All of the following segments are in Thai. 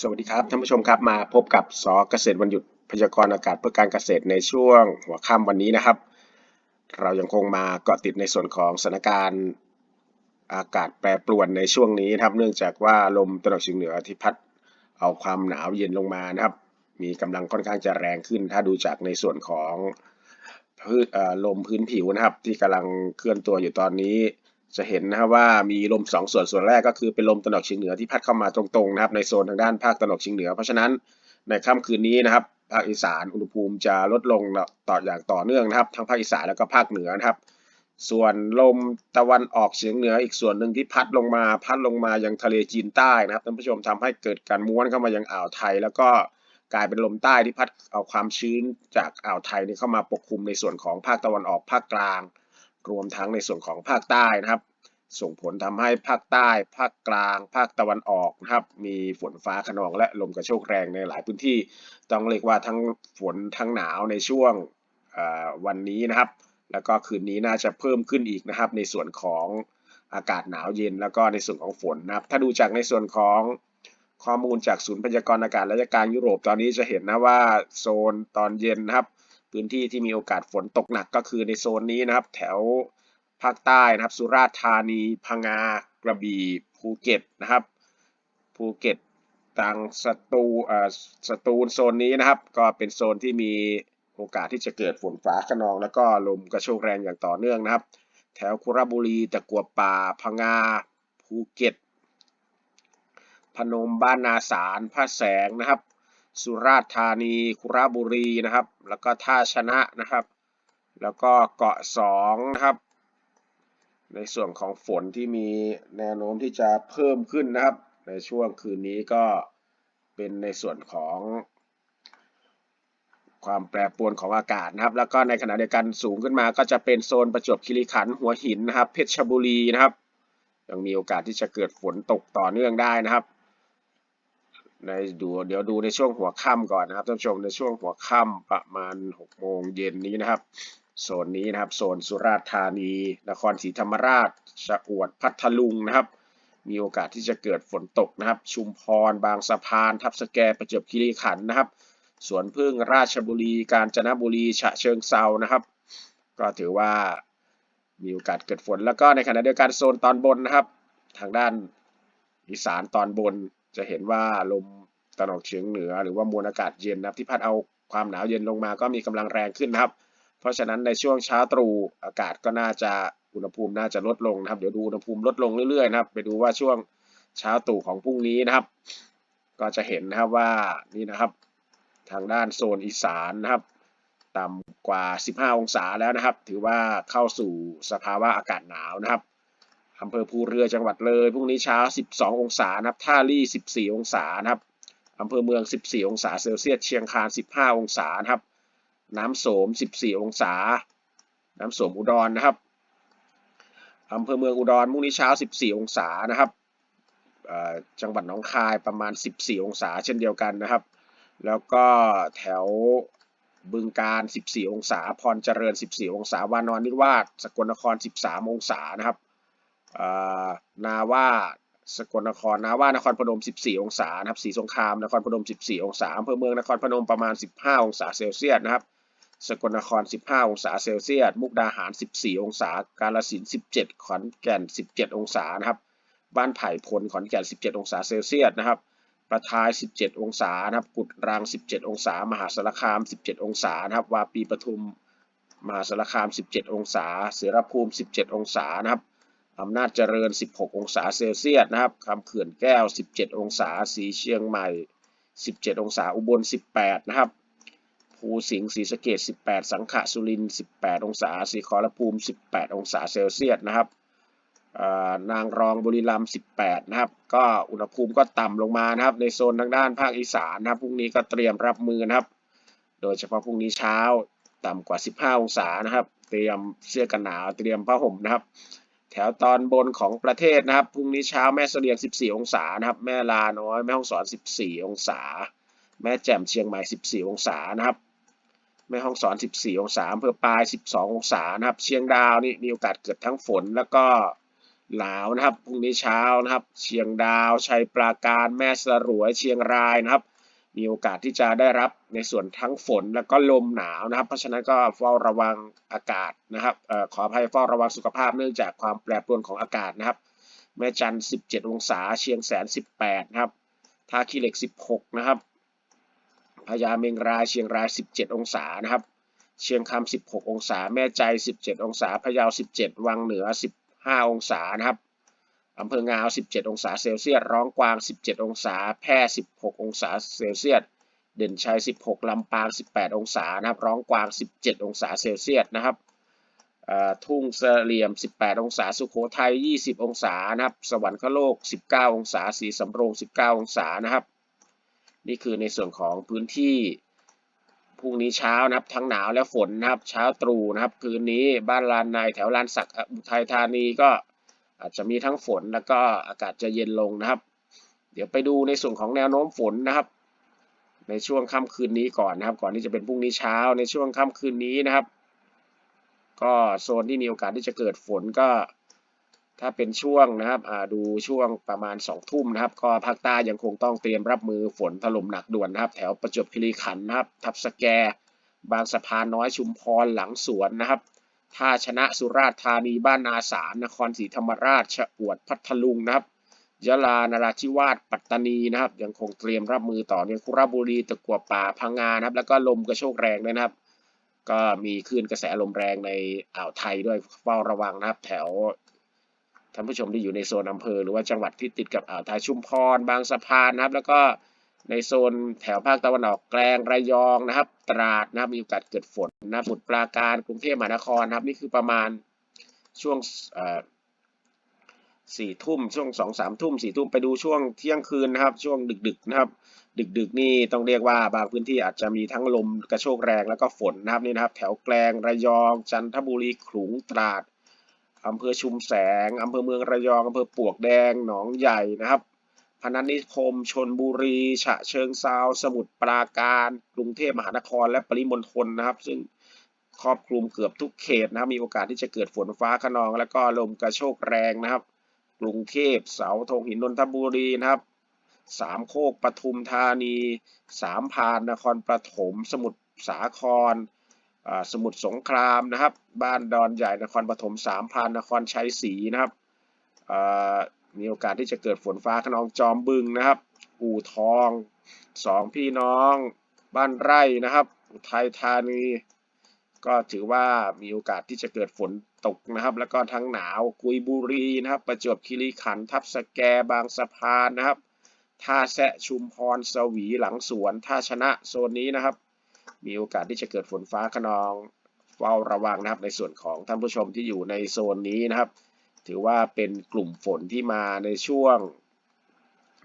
สวัสดีครับท่านผู้ชมครับมาพบกับสเกษตรวันหยุดพยากรณ์อากาศเพื่อการเกษตรในช่วงหัวค่ำวันนี้นะครับ เรายังคงมาเกาะติดในส่วนของสถานการณ์อากาศแปรปรวนในช่วงนี้นะครับ เนื่องจากว่าลมตะวันออกเฉียงเหนือที่พัดเอาความหนาวเย็นลงมานะครับ มีกำลังค่อนข้างจะแรงขึ้น ถ้าดูจากในส่วนของพืชลมพื้นผิวนะครับ ที่กำลังเคลื่อนตัวอยู่ตอนนี้ จะเห็นนะครับว่ามีลมสองส่วนส่วนแรกก็คือเป็นลมตะวันออกเฉียงเหนือที่พัดเข้ามาตรงๆนะครับในโซนทางด้านภาคตะวันออกเฉียงเหนือ เพราะฉะนั้นในค่ำคืนนี้นะครับภาคอีสานอุณหภูมิจะลดลงต่ออย่างต่อเนื่องนะครับทั้งภาคอีสานแล้วก็ภาคเหนือนะครับส่วนลมตะวันออกเฉียงเหนืออีกส่วนหนึ่งที่พัดลงมาพัดลงมายังทะเลจีนใต้นะครับท่านผู้ชมทำให้เกิดการม้วนเข้ามายังอ่าวไทย แล้วก็กลายเป็นลมใต้ที่พัดเอาความชื้นจากอ่าวไทยนี่เข้ามาปกคลุมในส่วนของภาคตะวันออกภาคกลาง รวมทั้งในส่วนของภาคใต้นะครับ ส่งผลทำให้ภาคใต้ ภาคกลาง ภาคตะวันออกนะครับ มีฝนฟ้าขนองและลมกระโชกแรงในหลายพื้นที่ ต้องเรียกว่าทั้งฝนทั้งหนาวในช่วงวันนี้นะครับ แล้วก็คืนนี้น่าจะเพิ่มขึ้นอีกนะครับ ในส่วนของอากาศหนาวเย็นแล้วก็ในส่วนของฝนนะครับ ถ้าดูจากในส่วนของข้อมูลจากศูนย์พยากรณ์อากาศและการยุโรปตอนนี้จะเห็นนะว่าโซนตอนเย็นนะครับ พื้นที่ที่มีโอกาสฝนตกหนักก็คือในโซนนี้นะครับ แถวภาคใต้นะครับ สุราษฎร์ธานีพังงากระบี่ภูเก็ตนะครับภูเก็ตตังสตูอ่าสตูลโซนนี้นะครับ ก็เป็นโซนที่มีโอกาสที่จะเกิดฝนฟ้าขนอง แล้วก็ลมกระโชกแรงอย่างต่อเนื่องนะครับ แถวคุระบุรีตะกัวป่าพังงาภูเก็ต พนมบ้านนาสารพระแสงนะครับ สุราษฎร์ธานีคุระบุรีนะครับ แล้วก็ท่าชนะนะครับ แล้วก็เกาะสองนะครับ ในส่วนของฝนที่มีแนวโน้มที่จะเพิ่มขึ้นนะครับ ในช่วงคืนนี้ก็เป็นในส่วนของความแปรปรวนของอากาศนะครับ แล้วก็ในขณะเดียวกันสูงขึ้นมาก็จะเป็นโซนประจวบคีรีขันธ์หัวหินนะครับ เพชรบุรีนะครับ ยังมีโอกาสที่จะเกิดฝนตกต่อเนื่องได้นะครับ ในดูเดี๋ยวดูในช่วงหัวค่ำก่อนนะครับท่านผู้ชมในช่วงหัวค่ำประมาณ6โมงเย็นนี้นะครับโซนนี้นะครับโซนสุราษฎร์ธานี นครศรีธรรมราชชะอวดพัทลุงนะครับ มีโอกาสที่จะเกิดฝนตกนะครับ ชุมพรบางสะพาน ทับสแกประจวบคีรีขันธ์นะครับสวนพึ่งราชบุรี กาญจนบุรีฉะเชิงเซานะครับ ก็ถือว่ามีโอกาสเกิดฝนแล้วก็ในขณะเดียวกันโซนตอนบนนะครับ ทางด้านอีสานตอนบน จะเห็นว่าลมตะวันออกเฉียงเหนือ หรือว่ามวลอากาศเย็นนะครับที่พัดเอาความหนาวเย็นลงมาก็มีกำลังแรงขึ้นนะครับ เพราะฉะนั้นในช่วงเช้าตรู่อากาศก็น่าจะอุณหภูมิน่าจะลดลงนะครับ เดี๋ยวดูอุณหภูมิลดลงเรื่อยๆนะครับ ไปดูว่าช่วงเช้าตรู่ของพรุ่งนี้นะครับ ก็จะเห็นนะครับว่านี่นะครับ ทางด้านโซนอีสานนะครับ ต่ำกว่า 15 องศาแล้วนะครับ ถือว่าเข้าสู่สภาวะอากาศหนาวนะครับ อำเภอภูเรือจังหวัดเลยพรุ่งนี้เช้า 12 องศานะครับท่าลี่14 องศานะครับอำเภอเมือง 14 องศาเซลเซียสเชียงคาน 15 องศานะครับ น้ำโสม 14 องศา น้ำโสมอุดรนะครับอำเภอเมืองอุดรมุ่งนี้เช้า 14 องศานะครับจังหวัดหนองคายประมาณ 14 องศาเช่นเดียวกันนะครับ แล้วก็แถวบึงการ 14 องศา พรเจริญ 14 องศาวานอนนิวาสสกลนคร 13 องศานะครับ นาว่าสกลนครนาว่านครพนม 14 องศานะครับสีสงครามนครพนม 14 องศาอำเภอเมืองนครพนมประมาณ 15 องศาเซลเซียสนะครับสกลนคร 15 องศาเซลเซียส มุกดาหาร 14 องศา กาฬสินธุ์17 ขอนแก่น 17 องศานะครับ บ้านไผ่พลขอนแก่น 17 องศาเซลเซียสนะครับ ประทาย 17 องศานะครับ กุดรัง 17 องศา มหาสารคาม 17 องศานะครับ วาปีปทุม มหาสารคาม 17 องศา เสือรภูมิ 17 องศานะครับ อำนาจเจริญ 16 องศาเซลเซียสนะครับคำเขื่อนแก้ว 17 องศา สีเชียงใหม่ 17 องศา อุบล 18 นะครับ ภูสิงห์ศรีสะเกด18 สังขะสุรินทร์18 องศาศรีขอรภูมิ 18 องศาเซลเซียสนะครับนางรองบุรีรัมย์18 นะครับ ก็อุณหภูมิก็ต่ำลงมานะครับ ในโซนทางด้านภาคอีสานนะครับ พรุ่งนี้ก็เตรียมรับมือนะครับ โดยเฉพาะพรุ่งนี้เช้าต่ำกว่า 15 องศานะครับ เตรียมเสื้อกันหนาว เตรียมผ้าห่มนะครับ ถวตอนบนของประเทศนะครับพรุ่งนี้เช้าแม่เสลียง 14 องศานะครับ แม่ลาน้อยแม่ห้องสอน 14 องศา แม่แจ่มเชียงใหม่ 14 องศานะครับแม่ห้องสอน 14 องศาอำเภอปลาย 12 องศานะครับ เชียงดาวนี่มีโอกาสเกิดทั้งฝนแล้วก็หนาวนะครับพรุ่งนี้เช้านะครับ เชียงดาวชัยปราการแม่สรวยเชียงรายนะครับ มีโอกาสที่จะได้รับในส่วนทั้งฝนแล้วก็ลมหนาวนะครับ เพราะฉะนั้นก็เฝ้าระวังอากาศนะครับออขออภัยเฝ้าระวังสุขภาพเนื่องจากความแปรปรวนของอากาศนะครับ แม่จันทร์17 องศา เชียงแสน 18 นะครับท่าขี้เหล็ก 16 นะครับพญาเมงรายเชียงราย 17 องศานะครับ เชียงคำ16 องศา แม่ใจ 17 องศาพะเยา 17 วังเหนือ 15 องศานะครับ อำเภองาว 17 องศาเซลเซียส ร้องกวาง 17 องศา แพร่ 16 องศาเซลเซียส เด่นชัย 16 ลำปาง 18 องศา นะครับ ร้องกวาง 17 องศาเซลเซียส นะครับอ่อทุ่งเสลี่ยม 18 องศา สุโขทัย 20 องศา นะครับ สวรรคโลก 19 องศา สีสำโรง 19 องศา นะครับ นี่คือในส่วนของพื้นที่พรุ่งนี้เช้านะครับ ทั้งหนาวและฝนนะครับ เช้าตรู่นะครับ คืนนี้บ้านลานในแถวลานสักอุทัยธานีก็ อาจจะมีทั้งฝนแล้วก็อากาศจะเย็นลงนะครับ เดี๋ยวไปดูในส่วนของแนวโน้มฝนนะครับ ในช่วงค่ำคืนนี้ก่อนนะครับ ก่อนที่จะเป็นพรุ่งนี้เช้าในช่วงค่ำคืนนี้นะครับ ก็โซนที่มีโอกาสที่จะเกิดฝนก็ ถ้าเป็นช่วงนะครับดูช่วงประมาณ2ทุ่มนะครับ ก็ภาคใต้ยังคงต้องเตรียมรับมือฝนถล่มหนักด่วนนะครับ แถวประจวบคีรีขันธ์นะครับ ทับสแก บางสะพานน้อยชุมพรหลังสวนนะครับ ท่าชนะสุราษฎร์ธานีบ้านนาสารนครศรีธรรมราชชะอวดพัทลุงนะครับยะลานราธิวาสปัตตานีนะครับ ยังคงเตรียมรับมือต่อเนื่องคุระบุรีตะกัวป่าพังงานะครับ แล้วก็ลมกระโชกแรงด้วยนะครับ ก็มีคลื่นกระแสลมแรงในอ่าวไทยด้วยเฝ้าระวังนะครับ แถวท่านผู้ชมที่อยู่ในโซนอำเภอหรือว่าจังหวัดที่ติดกับอ่าวไทยชุมพรบางสะพานนะครับ แล้วก็ ในโซนแถวภาคตะวันออกแกลงระยองนะครับ ตราดนะครับมีโอกาสเกิดฝนนะสมุทรปราการกรุงเทพมหานครนะครับ นี่คือประมาณช่วงสี่ทุ่มช่วงสองสามทุ่มสี่ทุ่มไปดูช่วงเที่ยงคืนนะครับ ช่วงดึกๆนะครับ ดึกๆนี่ต้องเรียกว่าบางพื้นที่อาจจะมีทั้งลมกระโชกแรงแล้วก็ฝนนะครับนี่นะครับ แถวแกลงระยอง จันทบุรีขลุงตราดอำเภอชุมแสงอำเภอเมืองระยองอำเภอปวกแดงหนองใหญ่นะครับ นัสนิคม ชนบุรี ฉะเชิงเซาสมุทรปราการ กรุงเทพมหานครและปริมณฑลนะครับ ซึ่งครอบคลุมเกือบทุกเขตนะครับ มีโอกาสที่จะเกิดฝนฟ้าขนอง และก็ลมกระโชกแรงนะครับ กรุงเทพเสาธงหินนนทบุรีนะครับสามโคกปทุมธานี สามพานนครปฐมสมุทรสาครสมุทรสงครามนะครับ บ้านดอนใหญ่นครปฐมสามพานนครชัยศรีนะครับ มีโอกาสที่จะเกิดฝนฟ้าขนองจอมบึงนะครับ อู่ทองสองพี่น้อง บ้านไร่นะครับอุทัยธานี ก็ถือว่ามีโอกาสที่จะเกิดฝนตกนะครับ แล้วก็ทั้งหนาวกุยบุรีนะครับ ประจวบคีรีขันธ์ทับสแกบางสะพานนะครับท่าแซะชุมพรสวีหลังสวนท่าชนะโซนนี้นะครับ มีโอกาสที่จะเกิดฝนฟ้าขนองเฝ้าระวังนะครับในส่วนของท่านผู้ชมที่อยู่ในโซนนี้นะครับ ถือว่าเป็นกลุ่มฝนที่มาในช่วง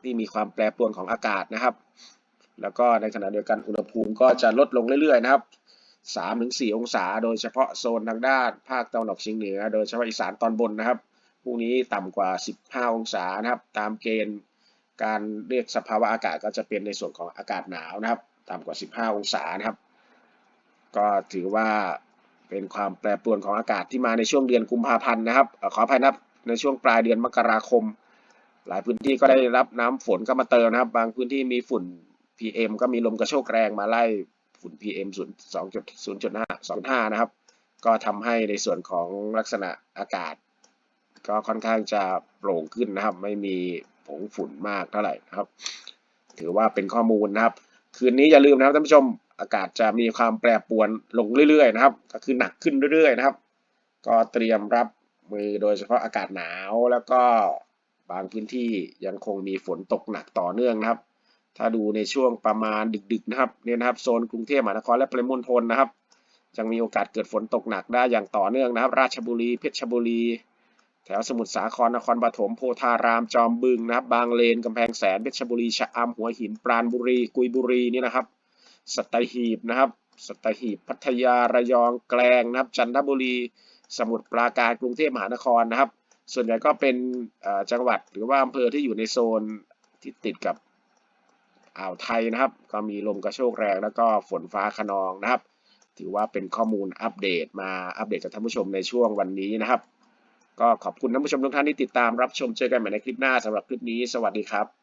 ที่มีความแปรปรวนของอากาศนะครับ แล้วก็ในขณะเดียวกันอุณหภูมิก็จะลดลงเรื่อยๆนะครับ3-4 องศา โดยเฉพาะโซนทางด้าน ภาคตะวันออกเฉียงเหนือ โดยเฉพาะอีสานตอนบนนะครับพรุ่งนี้ต่ำกว่า 15 องศานะครับ ตามเกณฑ์การเรียกสภาวะอากาศก็จะเป็นในส่วนของอากาศหนาวนะครับ ต่ำกว่า 15 องศานะครับ ก็ถือว่า เป็นความแปรปรวนของอากาศที่มาในช่วงเดือนกุมภาพันธ์นะครับขออภัยนะครับในช่วงปลายเดือนมกราคม หลายพื้นที่ก็ได้รับน้ำฝนก็มาเติมนะครับ บางพื้นที่มีฝุ่น PM ก็มีลมกระโชกแรงมาไล่ฝุ่น PM 2.0.5 25 นะครับ ก็ทำให้ในส่วนของลักษณะอากาศ ก็ค่อนข้างจะโปร่งขึ้นนะครับ ไม่มีผงฝุ่นมากเท่าไหร่นะครับ ถือว่าเป็นข้อมูลนะครับ คืนนี้อย่าลืมนะครับท่านผู้ชม อากาศจะมีความแปรปรวนลงเรื่อยๆนะครับ ก็คือหนักขึ้นเรื่อยๆนะครับ ก็เตรียมรับมือโดยเฉพาะอากาศหนาวแล้วก็บางพื้นที่ยังคงมีฝนตกหนักต่อเนื่องนะครับ ถ้าดูในช่วงประมาณดึกๆนะครับเนี่ยนะครับโซนกรุงเทพมหานครและปริมณฑลนะครับยังมีโอกาสเกิดฝนตกหนักได้อย่างต่อเนื่องนะครับ ราชบุรีเพชรบุรี แถวสมุทรสาครนครปฐมโพธารามจอมบึงนะครับ บางเลนกำแพงแสนเพชรบุรีชะอำหัวหินปราณบุรี กุยบุรีนี่นะครับ สัตหีบนะครับ สัตหีบพัทยาระยองแกลงนะครับ จันทบุรี สมุทรปราการกรุงเทพมหานครนะครับ ส่วนใหญ่ก็เป็นจังหวัดหรือว่าอำเภอที่อยู่ในโซนที่ติดกับอ่าวไทยนะครับ ก็มีลมกระโชกแรงแล้วก็ฝนฟ้าขนองนะครับ ถือว่าเป็นข้อมูลอัปเดตมาอัปเดตกับท่านผู้ชมในช่วงวันนี้นะครับ ก็ขอบคุณท่านผู้ชมทุกท่านที่ติดตามรับชมเจอกันใหม่ในคลิปหน้าสำหรับคลิปนี้ สวัสดีครับ